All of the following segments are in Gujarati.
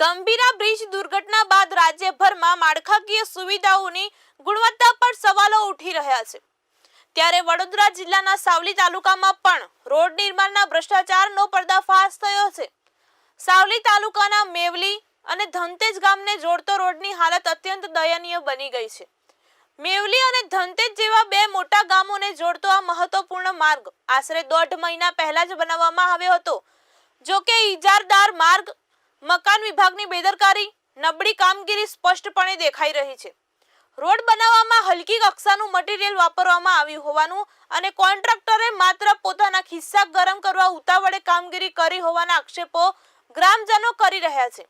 ગંભીરા બ્રિજ દુર્ઘટના બાદ રાજ્યભરમાં માળખાકીય સુવિધાઓની ગુણવત્તા પર સવાલો ઉઠી રહ્યા છે. ત્યારે વડોદરા જિલ્લાના સાવલી તાલુકામાં પણ રોડ નિર્માણના ભ્રષ્ટાચારનો પર્દાફાશ થયો છે. સાવલી તાલુકાના મેવલી અને ધનતેજ ગામને જોડતો રોડની હાલત અત્યંત દયનીય બની ગઈ છે. મેવલી અને ધનતેજ જેવા બે મોટા ગામોને જોડતો આ મહત્વપૂર્ણ માર્ગ આશરે દોઢ મહિના પહેલા જ બનાવવામાં આવ્યો હતો. જો કે ઇજારદાર માર્ગ મકાન વિભાગની બેદરકારી નબળી કામગીરી સ્પષ્ટપણે દેખાઈ રહી છે. રોડ બનાવવામાં હલકી કક્ષાનું મટીરીયલ વાપરવામાં આવ્યું હોવાનું અને કોન્ટ્રાક્ટરે માત્ર પોતાના ખિસ્સા ગરમ કરવા ઉતાવળે કામગીરી કરી હોવાના આક્ષેપો ગ્રામજનો કરી રહ્યા છે.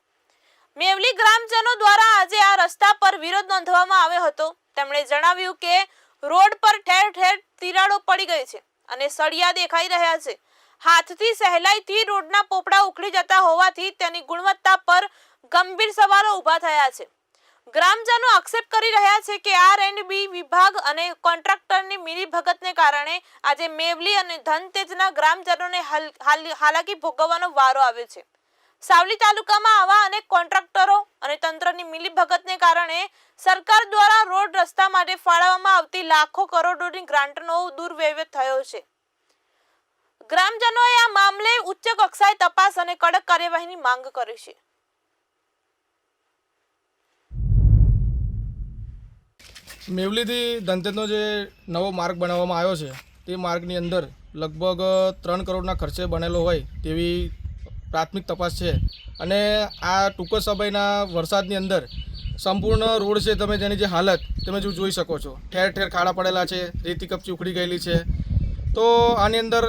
મેવલી ગ્રામજનો દ્વારા આજે આ રસ્તા પર વિરોધ નોંધવામાં આવ્યો હતો. તેમણે જણાવ્યું કે રોડ પર ઠેર ઠેર તિરાડો પડી ગઈ છે અને સળિયા દેખાઈ રહ્યા છે. હાથથી સહેલાઈથી રોડના પોપડા ઉખડી જતા હોવાથી તેની ગુણવત્તા પર ગંભીર સવાલો ઊભા થયા છે. ગ્રામજનો આક્ષેપ કરી રહ્યા છે કે આર એન્ડ બી વિભાગ અને કોન્ટ્રાક્ટરની મિલીભગતને કારણે આજે મેવલી અને ધનતેજના ગ્રામજનોને હાલ- હાલ- હાલાકી ભોગવવાનો વારો આવ્યો છે. સાવલી તાલુકામાં આવા અનેક કોન્ટ્રાક્ટરો અને તંત્રની મિલીભગતને કારણે સરકાર દ્વારા રોડ રસ્તા માટે ફાળવવામાં આવતી લાખો કરોડોની ગ્રાન્ટનો દુર્વ્યવહાર થયો છે. ગ્રામજનોએ આ મામલે ઉચ્ચ કક્ષાએ તપાસ અને કડક કાર્યવાહીની માંગ કરી છે. મેવલીથી ધનતેજનો જે નવો માર્ગ બનાવવામાં આવ્યો છે, તે માર્ગની અંદર લગભગ ત્રણ કરોડના ખર્ચે બનેલો હોય તેવી પ્રાથમિક તપાસ છે. અને આ ટૂંક સમયના વરસાદની અંદર સંપૂર્ણ રોડ છે, તમે જેની જે હાલત, તમે જો જોઈ શકો છો. ઠેર ઠેર ખાડા પડેલા છે, રેતી કપચી ઉખડી ગયેલી છે. તો આની અંદર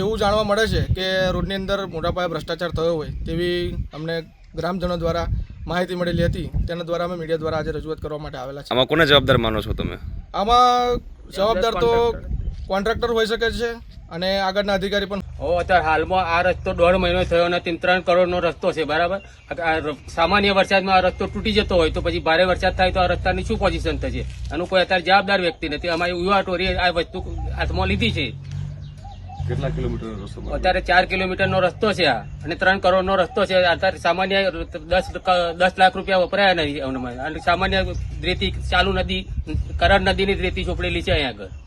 એવું જાણવા મળે છે કે રોડની અંદર મોટા પાયે ભ્રષ્ટાચાર થયો હોય તેવી અમને ગ્રામજનો દ્વારા માહિતી મળેલી હતી. તેના દ્વારા અમે મીડિયા દ્વારા આજે રજૂઆત કરવા માટે આવેલા છે આમાં કોને જવાબદાર માનો છો તમે? આમાં જવાબદાર તો કોન્ટ્રાક્ટર હોઈ શકે છે અને આગળના અધિકારી પણ હવે અત્યારે હાલમાં આ રસ્તો દોઢ મહિનો થયો અને ત્રણ કરોડનો રસ્તો છે બરાબર? સામાન્ય વરસાદમાં આ રસ્તો તૂટી જતો હોય તો પછી ભારે વરસાદ થાય તો આ રસ્તાની શું પોઝિશન થશે? આનું કોઈ અત્યારે જવાબદાર વ્યક્તિ નથી. અમારી યુવા ટોરીએ આ વસ્તુ હાથમાં લીધી છે. કેટલા કિલોમીટર રસ્તો અત્યારે ચાર કિલોમીટરનો રસ્તો છે આ અને ત્રણ કરોડનો રસ્તો છે. અત્યારે સામાન્ય દસ દસ લાખ રૂપિયા વપરાયા નથી એમાં. અને સામાન્ય રેતી ચાલુ નદી કરણ નદીની રેતી ચોપડેલી છે અહીંયા આગળ.